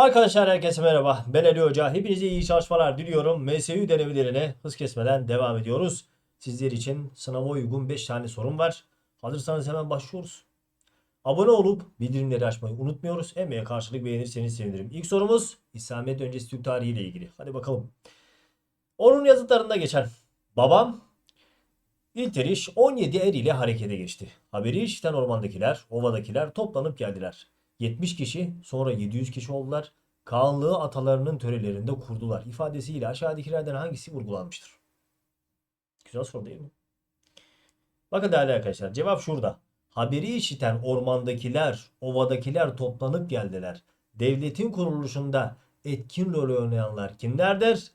Arkadaşlar herkese merhaba. Ben Ali Hoca. Hepinize iyi çalışmalar diliyorum. MSU denemelerine hız kesmeden devam ediyoruz. Sizler için sınava uygun 5 tane sorum var. Hazırsanız hemen başlıyoruz. Abone olup bildirimleri açmayı unutmuyoruz. Emeğe karşılık beğenirseniz sevinirim. İlk sorumuz İslamiyet öncesi Türk tarihi ile ilgili. Hadi bakalım. Onun yazıtlarında geçen babam İlteriş 17 er ile harekete geçti. Haberi işiten ormandakiler, ovadakiler toplanıp geldiler. 70 kişi, sonra 700 kişi oldular. Kağanlığı atalarının törelerinde kurdular. ifadesiyle aşağıdakilerden hangisi vurgulanmıştır? Güzel soru değil mi? Bakın değerli arkadaşlar cevap şurada. Haberi işiten ormandakiler, ovadakiler toplanıp geldiler. Devletin kuruluşunda etkin rol oynayanlar kimlerdir?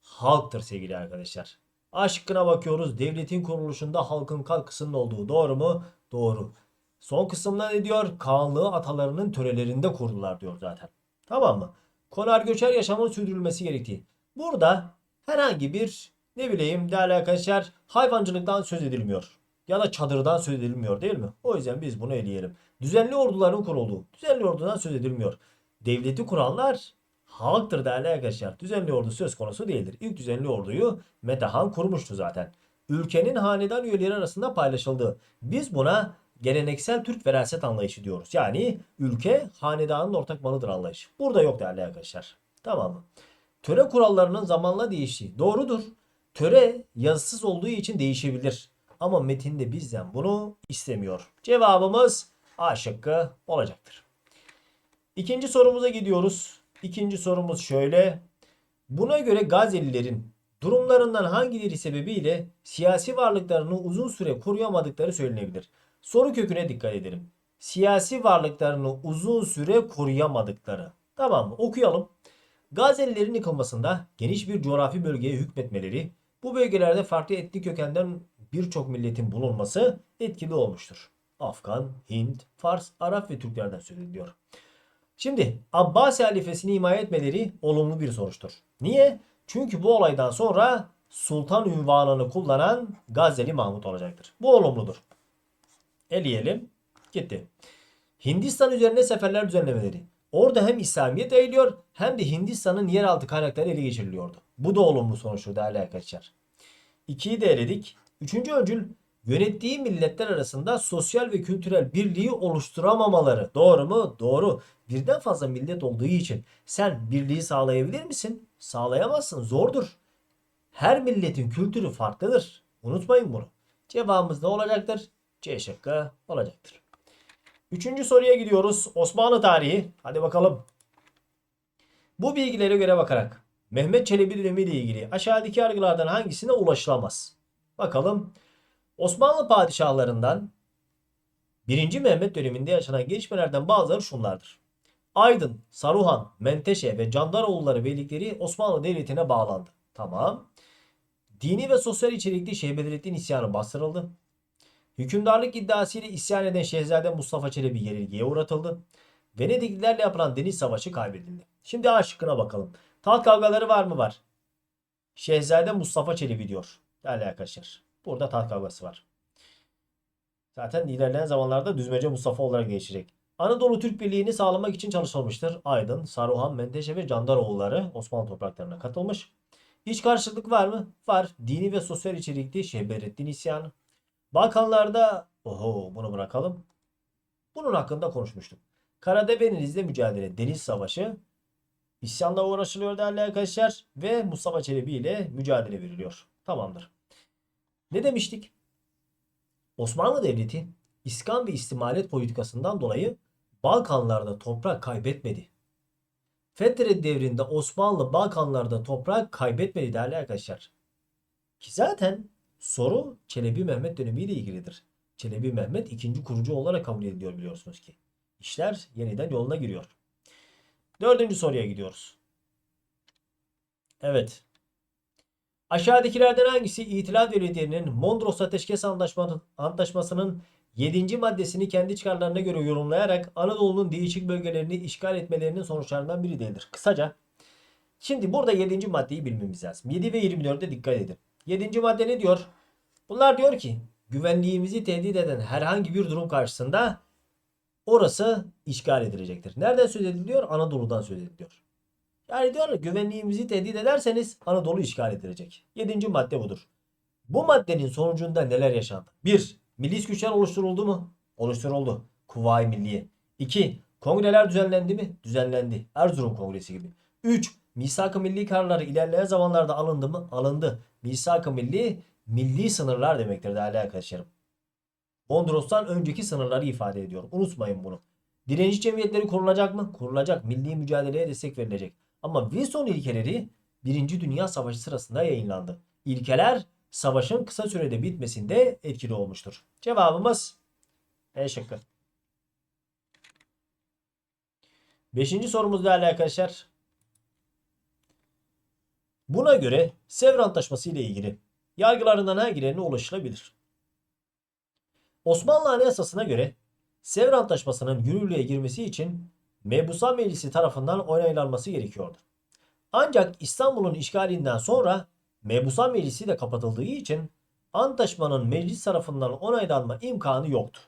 Halktır sevgili arkadaşlar. A şıkkına bakıyoruz. Devletin kuruluşunda halkın katkısının olduğu doğru mu? Doğru. Son kısımda ne diyor? Kağanlığı atalarının törelerinde kurdular diyor zaten. Tamam mı? Konar göçer yaşamın sürdürülmesi gerektiği. Burada herhangi bir ne bileyim değerli arkadaşlar hayvancılıktan söz edilmiyor. Ya da çadırdan söz edilmiyor değil mi? O yüzden biz bunu eleyelim. Düzenli orduların kurulduğu. Düzenli ordudan söz edilmiyor. Devleti kuranlar halktır değerli arkadaşlar. Düzenli ordu söz konusu değildir. İlk düzenli orduyu Metehan kurmuştu zaten. Ülkenin hanedan üyeleri arasında paylaşıldı. Biz buna geleneksel Türk veraset anlayışı diyoruz. Yani ülke hanedanın ortak malıdır anlayışı. Burada yok değerli arkadaşlar. Tamam mı? Töre kurallarının zamanla değiştiği. Doğrudur. Töre yazısız olduğu için değişebilir. Ama metinde bizden bunu istemiyor. Cevabımız A şıkkı olacaktır. İkinci sorumuza gidiyoruz. İkinci sorumuz şöyle. Buna göre Gazelilerin durumlarından hangileri sebebiyle siyasi varlıklarını uzun süre koruyamadıkları söylenebilir. Soru köküne dikkat edelim. Siyasi varlıklarını uzun süre koruyamadıkları. Tamam mı? Okuyalım. Gazelilerin yıkılmasında geniş bir coğrafi bölgeye hükmetmeleri, bu bölgelerde farklı etnik kökenden birçok milletin bulunması etkili olmuştur. Afgan, Hint, Fars, Arap ve Türklerden söz ediliyor. Şimdi Abbasi halifesini himaye etmeleri olumlu bir sonuçtur. Niye? Çünkü bu olaydan sonra sultan ünvanını kullanan Gazeli Mahmut olacaktır. Bu olumludur. Eleyelim. Gitti. Hindistan üzerine seferler düzenlemeleri. Orada hem İslamiyet yayılıyor hem de Hindistan'ın yeraltı kaynakları ele geçiriliyordu. Bu da olumlu sonuçtu değerli arkadaşlar. İkiyi de eledik. Üçüncü öncül yönettiği milletler arasında sosyal ve kültürel birliği oluşturamamaları. Doğru mu? Doğru. Birden fazla millet olduğu için sen birliği sağlayabilir misin? Sağlayamazsın. Zordur. Her milletin kültürü farklıdır. Unutmayın bunu. Cevabımız ne olacaktır? C şıkkı olacaktır. Üçüncü soruya gidiyoruz. Osmanlı tarihi. Hadi bakalım. Bu bilgilere göre bakarak Mehmet Çelebi dönemi ile ilgili aşağıdaki yargılardan hangisine ulaşılamaz? Bakalım. Osmanlı padişahlarından 1. Mehmet döneminde yaşanan gelişmelerden bazıları şunlardır. Aydın, Saruhan, Menteşe ve Candaroğulları beylikleri Osmanlı Devleti'ne bağlandı. Tamam. Dini ve sosyal içerikli Şeyh Bedrettin isyanı bastırıldı. Hükümdarlık iddiasıyla isyan eden Şehzade Mustafa Çelebi yenilgiye uğratıldı. Venediklilerle yapılan deniz savaşı kaybedildi. Şimdi A şıkkına bakalım. Taht kavgaları var mı? Var. Şehzade Mustafa Çelebi diyor. Değerli arkadaşlar. Burada taht kavgası var. Zaten ilerleyen zamanlarda Düzmece Mustafa olarak değişecek. Anadolu Türk Birliği'ni sağlamak için çalışılmıştır. Aydın, Saruhan, Menteşe ve Candaroğulları Osmanlı topraklarına katılmış. İç karşılık var mı? Var. Dini ve sosyal içerikli Şehberettin isyanı. Balkanlarda oho bunu bırakalım. Bunun hakkında konuşmuştuk. Karadeniz'de mücadele, deniz savaşı, isyanla uğraşılıyor değerli arkadaşlar ve Mustafa Çelebi ile mücadele veriliyor. Tamamdır. Ne demiştik? Osmanlı Devleti İskan ve istimalet politikasından dolayı Balkanlarda toprak kaybetmedi. Fetret devrinde Osmanlı Balkanlarda toprak kaybetmedi değerli arkadaşlar. Ki zaten soru Çelebi Mehmet dönemiyle ilgilidir. Çelebi Mehmet ikinci kurucu olarak kabul ediliyor biliyorsunuz ki. İşler yeniden yoluna giriyor. Dördüncü soruya gidiyoruz. Evet. Aşağıdakilerden hangisi İtilaf Devletleri'nin Mondros Ateşkes Antlaşması- Antlaşması'nın 7. maddesini kendi çıkarlarına göre yorumlayarak Anadolu'nun değişik bölgelerini işgal etmelerinin sonuçlarından biri değildir? Kısaca. Şimdi burada 7. maddeyi bilmemiz lazım. 7 ve 24'e dikkat edin. 7. madde ne diyor? Bunlar diyor ki güvenliğimizi tehdit eden herhangi bir durum karşısında orası işgal edilecektir. Nereden söz ediliyor? Anadolu'dan söz ediliyor. Yani diyorlar güvenliğimizi tehdit ederseniz Anadolu işgal edilecek. Yedinci madde budur. Bu maddenin sonucunda neler yaşandı? 1. Milli güçler oluşturuldu mu? Oluşturuldu. Kuvayi Milliye. 2. Kongreler düzenlendi mi? Düzenlendi. Erzurum Kongresi gibi. 3. Misak-ı milli kararları ilerleyen zamanlarda alındı mı? Alındı. Misak-ı milli, milli sınırlar demektir değerli arkadaşlarım. Mondros'tan önceki sınırları ifade ediyor. Unutmayın bunu. Direnci cemiyetleri kurulacak mı? Kurulacak. Milli mücadeleye destek verilecek. Ama Wilson ilkeleri Birinci Dünya Savaşı sırasında yayınlandı. İlkeler savaşın kısa sürede bitmesinde etkili olmuştur. Cevabımız E şıkkı. Beşinci sorumuz değerli arkadaşlar. Buna göre Sevr Antlaşması ile ilgili yargılarından hangilerine ulaşılabilir? Osmanlı Anayasası'na göre Sevr Antlaşması'nın yürürlüğe girmesi için Mebusan Meclisi tarafından onaylanması gerekiyordu. Ancak İstanbul'un işgalinden sonra Mebusan Meclisi de kapatıldığı için antlaşmanın meclis tarafından onaylanma imkanı yoktu.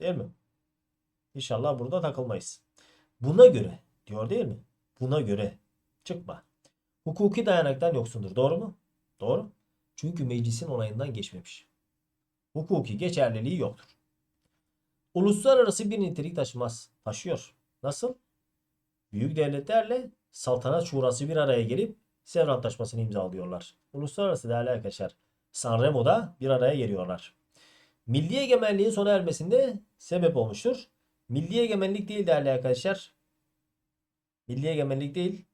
Değil mi? İnşallah burada takılmayız. Buna göre diyor değil mi? Buna göre çıkma. Hukuki dayanaktan yoksundur. Doğru mu? Doğru. Çünkü meclisin onayından geçmemiş. Hukuki geçerliliği yoktur. Uluslararası bir nitelik taşımaz. Taşıyor. Nasıl? Büyük devletlerle saltanat şurası bir araya gelip Sevr Antlaşması'nı imzalıyorlar. Uluslararası değerli arkadaşlar. Sanremo'da bir araya geliyorlar. Milli egemenliğin sona ermesinde sebep olmuştur. Milli egemenlik değil değerli arkadaşlar. Milli egemenlik değil,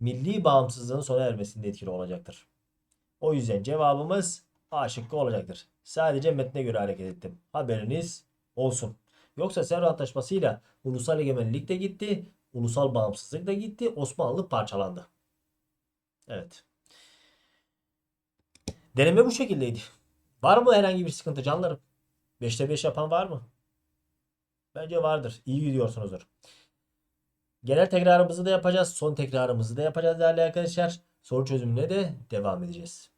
milli bağımsızlığın sona ermesinde etkili olacaktır. O yüzden cevabımız A şıkkı olacaktır. Sadece metne göre hareket ettim. Haberiniz olsun. Yoksa Sevr Antlaşması'yla ulusal egemenlik de gitti, ulusal bağımsızlık da gitti, Osmanlı parçalandı. Evet. Deneme bu şekildeydi. Var mı herhangi bir sıkıntı canlarım? 5'te 5 yapan var mı? Bence vardır. İyi gidiyorsunuzdur. Genel tekrarımızı da yapacağız. Son tekrarımızı da yapacağız değerli arkadaşlar. Soru çözümüne de devam edeceğiz.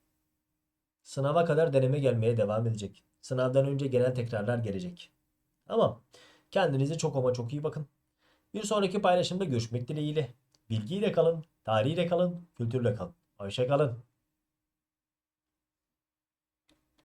Sınava kadar deneme gelmeye devam edecek. Sınavdan önce genel tekrarlar gelecek. Tamam. Kendinize çok ama çok iyi bakın. Bir sonraki paylaşımda görüşmek dileğiyle. Bilgiyle kalın, tarihiyle kalın, kültürle kalın. Hoşça kalın.